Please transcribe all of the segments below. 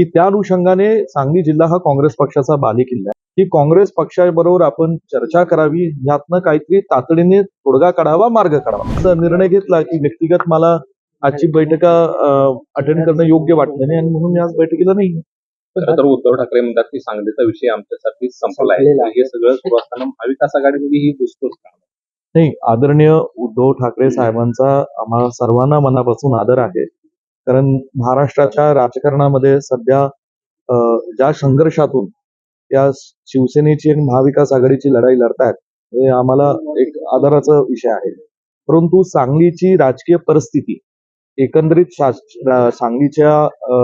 की त्या अनुषंगाने सांगली जिल्हा हा काँग्रेस पक्षाचा बालेकिल्ला आहे. की काँग्रेस पक्षाबरोबर आपण चर्चा करावी यातनं काहीतरी तातडीने तोडगा काढावा मार्ग काढावा. असा निर्णय घेतला की व्यक्तिगत मला आजची बैठका अटेंड करणं योग्य वाटलं नाही आणि म्हणून मी आज बैठकीला नाही तर उद्धव ठाकरे म्हणतात की सांगलीचा विषय आमच्यासाठी संपला आहे. हे सगळं सुरू असताना महाविकास आघाडीमध्ये ही का? नाही आदरणीय उद्धव ठाकरे साहेबांचा आम्हाला सर्वांना मनापासून आदर आहे. कारण महाराष्ट्राच्या राजकारणामध्ये सध्या ज्या संघर्षातून या शिवसेनेची आणि महाविकास आघाडीची लढाई लढतायत हे आम्हाला एक आदराचा विषय आहे. परंतु सांगलीची राजकीय परिस्थिती एकंदरीत सांगलीच्या अ,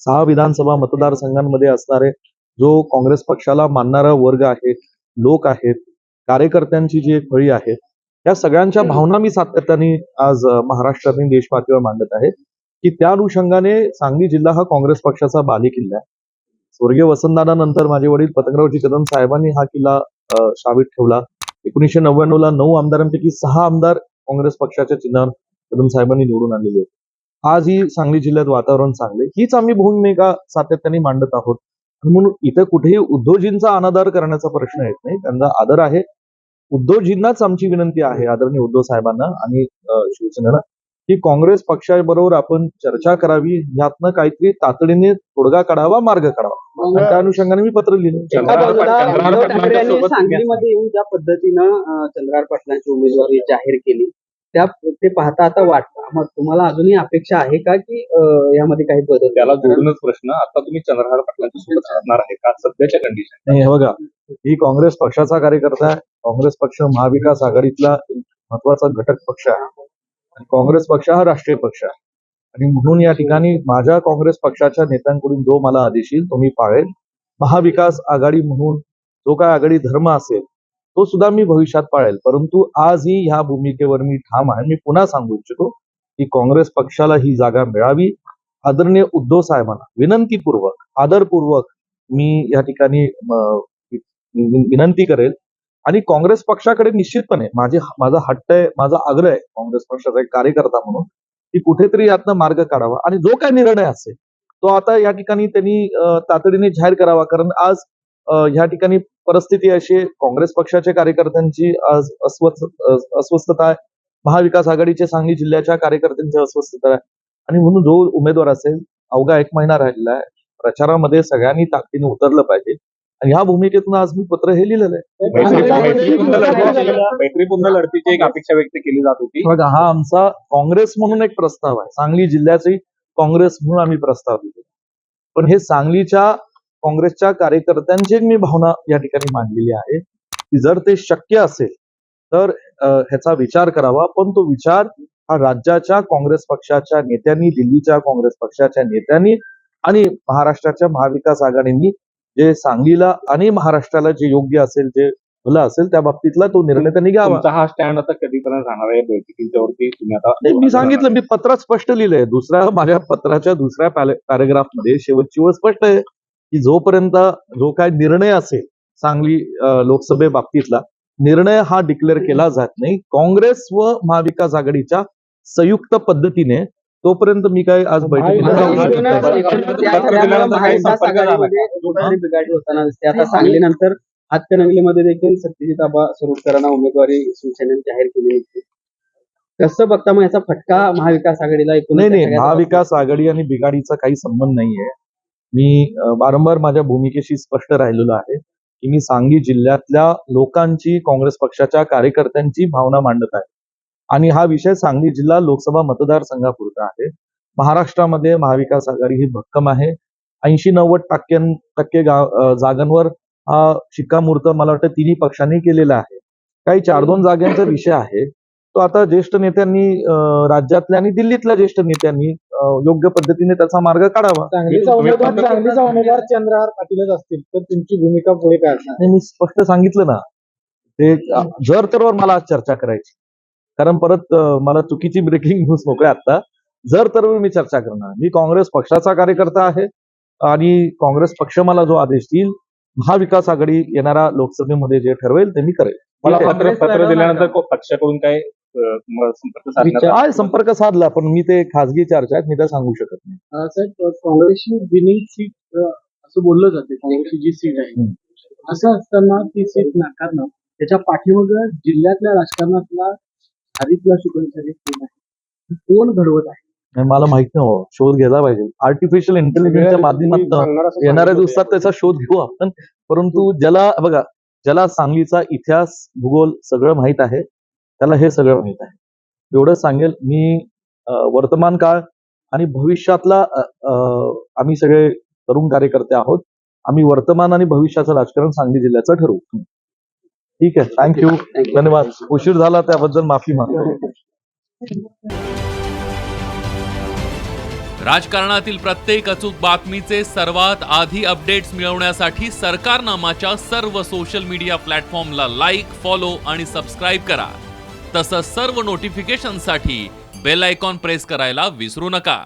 सहा विधानसभा मतदारसंघांमध्ये असणारे जो काँग्रेस पक्षाला मानणारा वर्ग आहे लोक आहेत कार्यकर्त्यांची जी एक फळी आहे या सगळ्यांच्या भावना मी सातत्याने आज अ, महाराष्ट्रात आणि देशपातळीवर मांडत आहे की त्या अनुषंगाने सांगली जिल्हा हा काँग्रेस पक्षाचा बालेकिल्ला आहे. स्वर्गीय वसंतदादा नंतर माझे वडील पतंगरावजी कदम साहेबांनी हा किल्ला शाबीत ठेवला. एकोणीसशे नव्याण्णव ला नऊ आमदारांपैकी सहा आमदार काँग्रेस पक्षाच्या चिन्हावर कदम साहेबांनी निवडून आलेले आहेत आज ही सांगली जिल्ह्यात वातावरण चांगले हीच आम्ही भूमिका सातत्याने मांडत आहोत. म्हणून इथं कुठेही उद्धवजींचा अनादर करण्याचा प्रश्न येत नाही. त्यांचा आदर आहे. उद्धवजींनाच आमची विनंती आहे आदरणीय उद्धव साहेबांना आणि शिवसेनेला की काँग्रेस पक्षाबरोबर आपण चर्चा करावी यातनं काहीतरी तातडीने तोडगा काढावा मार्ग काढावा. त्या अनुषंगाने मी पत्र लिहिलं. सांगलीमध्ये येऊन ज्या पद्धतीनं अं, चंद्रहार पाटलांची उमेदवारी जाहीर केली त्या ते पाहता आता वाटतं. मग तुम्हाला अजूनही अपेक्षा आहे का की यामध्ये काही बदल त्याला जोडूनच प्रश्न आता तुम्ही चंद्रहार पाटलांच्या सोबत राहणार आहे का? सध्याच्या कंडिशन नाही हे बघा ही काँग्रेस पक्षाचा कार्यकर्ता आहे. काँग्रेस पक्ष महाविकास आघाडीतला एक महत्त्वाचा घटक पक्ष आहे. आणि काँग्रेस पक्ष हा राष्ट्रीय पक्ष आहे. आणि म्हणून या ठिकाणी माझ्या काँग्रेस पक्षाच्या नेत्यांकडून जो मला आदेश येईल तो मी पाळेल. महाविकास आघाडी म्हणून जो काय आघाडी धर्म असेल तो सुद्धा मी भविष्यात पाळेल. परंतु आजही ह्या भूमिकेवर मी ठाम आहे. मी पुन्हा सांगू इच्छितो की काँग्रेस पक्षाला ही जागा मिळावी. आदरणीय उद्धव साहेबांना विनंतीपूर्वक आदरपूर्वक मी या ठिकाणी विनंती करेल आणि काँग्रेस पक्षाकडे निश्चितपणे माझे माझा हट्ट आहे माझा आग्रह आहे काँग्रेस पक्षाचा एक कार्यकर्ता म्हणून की कुठेतरी यातनं मार्ग काढावा. आणि जो काय निर्णय असेल तो आता या ठिकाणी त्यांनी तातडीने जाहीर करावा. कारण आज ह्या या ठिकाणी परिस्थिती अशी काँग्रेस पक्षाच्या कार्यकर्त्यांची आज अस्वस्थ अस्वस्थता आहे. महाविकास आघाडीचे सांगली जिल्ह्याच्या कार्यकर्त्यांची अस्वस्थता आहे. आणि म्हणून जो उमेदवार असेल अवघा एक महिना राहिलेला आहे. प्रचारामध्ये सगळ्यांनी ताकदीने उतरलं पाहिजे. आणि ह्या भूमिकेतून आज मी पत्र हे लिहिलेलं आहे. एक अपेक्षा व्यक्त केली जात होती. बघा हा आमचा काँग्रेस म्हणून एक प्रस्ताव आहे. सांगली जिल्ह्याचे काँग्रेस म्हणून आम्ही प्रस्ताव दिले पण हे सांगलीच्या काँग्रेसच्या कार्यकर्त्यांची मी भावना या ठिकाणी मांडलेली आहे की जर ते शक्य असेल तर ह्याचा विचार करावा. पण तो विचार हा राज्याच्या काँग्रेस पक्षाच्या नेत्यांनी दिल्लीच्या काँग्रेस पक्षाच्या नेत्यांनी आणि महाराष्ट्राच्या महाविकास आघाडींनी जे सांगलीला आणि महाराष्ट्राला जे योग्य असेल जे भलं असेल त्या बाबतीतला तो निर्णय त्यांनी घ्यावा. हा स्टँड आता कधीपर्यंत राहणार आहे? बैठकीच्या वरती तुम्ही आता मी सांगितलं मी पत्रात स्पष्ट लिहिलंय दुसऱ्या माझ्या पत्राच्या दुसऱ्या पॅरेग्राफमध्ये शेवटची वर स्पष्ट आहे की जोपर्यंत जो काय निर्णय असेल सांगली लोकसभे बाबतीतला निर्णय हा डिक्लेअर केला जात नाही. काँग्रेस व महाविकास आघाडीच्या संयुक्त पद्धतीने तोपर्यंत मी काय आज बैठकीला जाऊ शकत नाही. त्यामुळे महाविकास आघाडीमध्ये कुठेतरी बिघाडी होताना दिसते आता सांगलीनंतर हातकणंगलेमध्ये देखील सत्यजित आबा स्वरूपकरांना उमेदवारी शिवसेनेने जाहीर केली होती कसं बघता मग याचा फटका महाविकास आघाडीला एकूण नाही नाही महाविकास आघाडी आणि बिघाडीचा काही संबंध नाहीये मी अं, वारंवार माझ्या भूमिकेशी स्पष्ट राहिलेलो आहे की मी सांगली जिल्ह्यातल्या लोकांची काँग्रेस पक्षाच्या कार्यकर्त्यांची भावना मांडत आहे आणि हा विषय सांगली जिल्हा लोकसभा मतदारसंघापुरता आहे. महाराष्ट्रामध्ये महाविकास आघाडी ही भक्कम आहे. ऐंशी नव्वद टक्क्यां टक्के गाव अं, जागांवर हा शिक्कामोर्तब मला वाटतं तिन्ही पक्षांनी केलेला आहे. काही चार दोन जागांचा विषय आहे. तो आता ज्येष्ठ नेत्यांनी राज्यातल्या आणि दिल्लीतल्या ज्येष्ठ नेत्यांनी योग्य पद्धतीने त्याचा मार्ग काढावा. उमेदवार चंद्रहार पाटीलच असतील तर तुमची भूमिका पुढे काय मी स्पष्ट सांगितलं ना. ते जर तरवर मला आज चर्चा करायची. कारण परत मला चुकीची ब्रेकिंग न्यूज नको आहे आता जर तरवर मी चर्चा करणार. मी काँग्रेस पक्षाचा कार्यकर्ता आहे आणि काँग्रेस पक्ष मला जो आदेश देईल महाविकास आघाडी येणाऱ्या लोकसभेमध्ये जे ठरवेल ते मी करेल. मला? पत्र पत्र दिल्यानंतर को- पक्षाकडून काय? काय संपर्क साधला पण मी ते खासगी चर्चा आहेत मी त्या सांगू शकत नाही. साहेब काँग्रेसची विनिंग सीट असं बोललं जाते काँग्रेसची जी सीट आहे. असं असताना ती सीट नाकारणं त्याच्या पाठीमाग जिल्ह्यातल्या राजकारणातला हरितला आहे कोण घडवत आहे? मला माहीत नाही हो, शोध घ्यायला पाहिजे. आर्टिफिशियल इंटेलिजन्सच्या माध्यमातून येणाऱ्या दिवसात त्याचा शोध घेऊ आपण. परंतु ज्याला बघा ज्याला सांगलीचा इतिहास भूगोल सगळं माहीत आहे त्याला हे सगळं माहीत आहे. एवढं सांगेल मी वर्तमान काळ आणि भविष्यातला आम्ही सगळे तरुण कार्यकर्ते आहोत. आम्ही वर्तमान आणि भविष्याचं राजकारण सांगली जिल्ह्याचं ठरवू. ठीक आहे. थँक्यू धन्यवाद. उशीर झाला त्याबद्दल माफी मागतो राजकारणातील प्रत्येक अचूक बातमीचे सर्वात आधी अपडेट्स मिळवण्यासाठी सरकारनामाच्या सर्व सोशल मीडिया प्लॅटफॉर्मला लाईक फॉलो आणि सबस्क्राईब करा. तसंच सर्व नोटिफिकेशनसाठी बेल आयकॉन प्रेस करायला विसरू नका.